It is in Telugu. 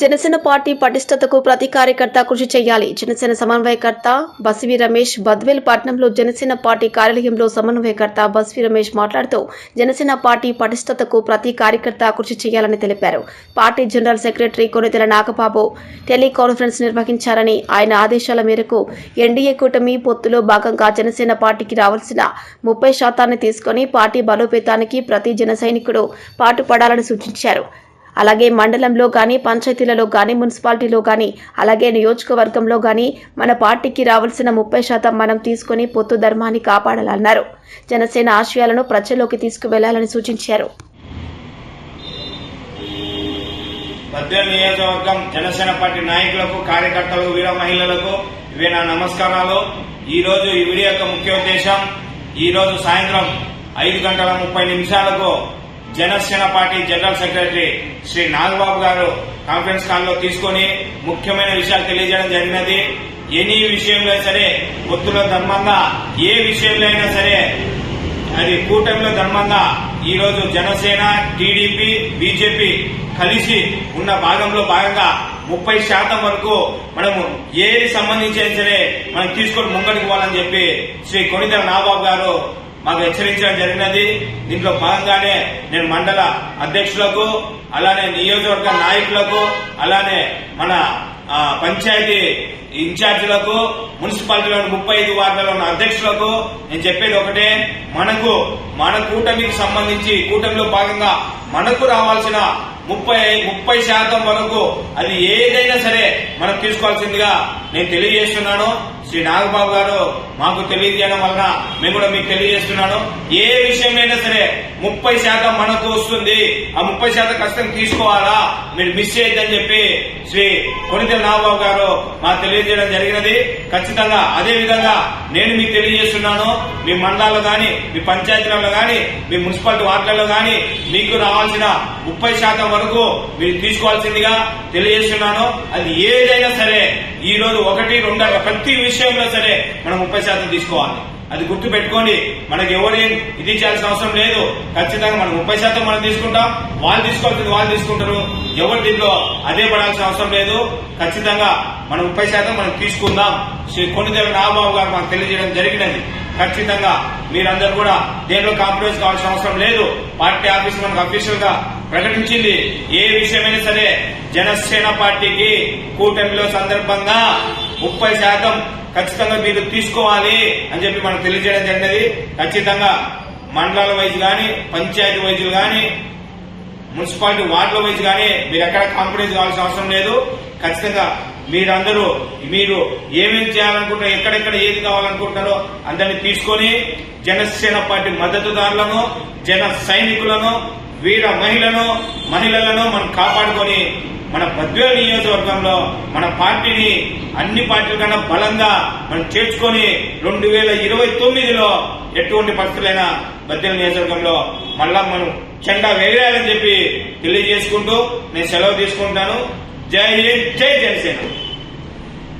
జనసేన పార్టీ పటిష్టతకు ప్రతి కార్యకర్త కృషి చేయాలి. జనసేన సమన్వయకర్త బసివి రమేష్ బద్వేల్ పట్నంలో జనసేన పార్టీ కార్యాలయంలో సమన్వయకర్త బసివి రమేష్ మాట్లాడుతూ జనసేన పార్టీ పటిష్టతకు ప్రతి కార్యకర్త కృషి చేయాలని తెలిపారు. Party general secretary Konidela Nagababu teleconference నిర్వహించారని ఆయన ఆదేశాల మేరకు ఎన్డీఏ కూటమి పొత్తులో భాగంగా జనసేన పార్టీకి రావాల్సిన ముప్పై శాతాన్ని తీసుకొని పార్టీ బలోపేతానికి ప్రతి జన సైనికుడు పాటుపడాలని సూచించారు. అలాగే మండలంలో కానీ పంచాయతీలలో కానీ మున్సిపాలిటీలో కానీ అలాగే నియోజకవర్గంలో కానీ మన పార్టీకి రావాల్సిన ముప్పై శాతం మనం తీసుకుని పొత్తు ధర్మాన్ని కాపాడాలన్నారు. జనసేన ఆశయాలను ప్రజల్లోకి తీసుకువెళ్ళాలని సూచించారు. బద్వేల్ నియోజకవర్గం జనసేన పార్టీ నాయకులకు కార్యకర్తలకు వీర మహిళలకు ఇవే నా నమస్కారాలు. ఈ రోజు ఈ వీడియో యొక్క ముఖ్య ఉద్దేశం ఈ రోజు సాయంత్రం ఐదు గంటల ముప్పై నిమిషాలకు Janasena party general secretary Shri Nagababu garu conference కాల్లో తీసుకొని ముఖ్యమైన విషయాలు తెలియజేయడం జరిగినది. ఎనీ విషయంలో సరే ఒత్తుల ధర్మంగా ఏ విషయంలో అయినా సరే అది కూటమిలో ధర్మంగా ఈ రోజు జనసేన టీడీపీ బీజేపీ కలిసి ఉన్న భాగంలో భాగంగా ముప్పై శాతం వరకు మనము ఏది సంబంధించి సరే మనం తీసుకొని ముంగడికి పోవాలని చెప్పి శ్రీ కొనిదల నాగబాబు గారు మాకు హెచ్చరించడం జరిగినది. దీంట్లో భాగంగానే నేను మండల అధ్యక్షులకు అలానే నియోజకవర్గ నాయకులకు అలానే మన పంచాయతీ ఇన్ఛార్జీలకు మున్సిపాలిటీలోని ముప్పై ఐదు వార్డులలో ఉన్న అధ్యక్షులకు నేను చెప్పేది ఒకటే మనకు మన కూటమికి సంబంధించి కూటమిలో భాగంగా మనకు రావాల్సిన ముప్పై ముప్పై శాతం వరకు అది ఏదైనా సరే మనం తీసుకోవాల్సిందిగా నేను తెలియజేస్తున్నాను. శ్రీ నాగబాబు గారు మాకు తెలియజేయడం వలన మేము కూడా మీకు తెలియజేస్తున్నాను. ఏ విషయమైనా సరే ముప్పై శాతం మనకు వస్తుంది. ఆ ముప్పై శాతం కష్టం తీసుకోవాలా? మీరు మిస్ చేయొద్దని చెప్పి శ్రీ కొనితెల నాగబాబు గారు మాకు తెలియజేయడం జరిగినది. ఖచ్చితంగా అదే విధంగా నేను మీకు తెలియజేస్తున్నాను. మీ మండలాల్లో కానీ మీ పంచాయతీలలో కానీ మీ మున్సిపాలిటీ వార్డులలో కానీ మీకు రావాల్సిన ముప్పై శాతం వరకు మీరు తీసుకోవాల్సిందిగా తెలియజేస్తున్నాను. అది ఏదైనా సరే ఈరోజు రోజు ఒకటి రెండు ప్రతి విషయంలో సరే మనం ముప్పై శాతం తీసుకోవాలి. అది గుర్తు పెట్టుకోండి మనకి ఎవరి ఇది చేయాల్సిన అవసరం లేదు. ఖచ్చితంగా మనం ముప్పై శాతం మనం తీసుకుంటాం వాళ్ళు తీసుకోవాల్సింది వాళ్ళు తీసుకుంటారు. ఎవరు దీంట్లో అదే పడాల్సిన అవసరం లేదు. ఖచ్చితంగా మనం ముప్పై శాతం మనం తీసుకుందాం. శ్రీ కొన్నిదేవ నాగబాబు గారు మనకు తెలియజేయడం జరిగినది. ఖచ్చితంగా మీరందరూ కూడా దేంట్లో కాంప్రమైజ్ కావాల్సిన అవసరం లేదు. పార్టీ ఆఫీస్ మనకు అఫీషియల్గా ప్రకటించింది. ఏ విషయమైనా సరే జనసేన పార్టీకి కూటమిలో సందర్భంగా ముప్పై శాతం ఖచ్చితంగా మీరు తీసుకోవాలి అని చెప్పి మనకు తెలియజేయడం జరిగినది. ఖచ్చితంగా మండలాల వైజ్ గాని పంచాయతీ వైజ్ గాని మున్సిపాలిటీ వార్డుల వైజ్ కానీ మీరు ఎక్కడ కాంప్రమైజ్ కావాల్సిన అవసరం లేదు. ఖచ్చితంగా మీరందరూ మీరు ఏమేమి చేయాలనుకుంటారో ఎక్కడెక్కడ ఏది కావాలనుకుంటారో అందరినీ తీసుకొని జనసేన పార్టీ మద్దతుదారులను జన సైనికులను వీర మహిళను మహిళలను మనం కాపాడుకొని మన పద్వేలు నియోజకవర్గంలో మన పార్టీని అన్ని పార్టీల కన్నా బలంగా మనం చేర్చుకొని రెండు వేల ఇరవై తొమ్మిదిలో ఎటువంటి పరిస్థితులైనా బద్దెల నియోజకవర్గంలో మళ్ళా మనం చెండా వేయాలని చెప్పి తెలియజేసుకుంటూ నేను సెలవు తీసుకుంటాను. జై హింద్ జై జనసేన.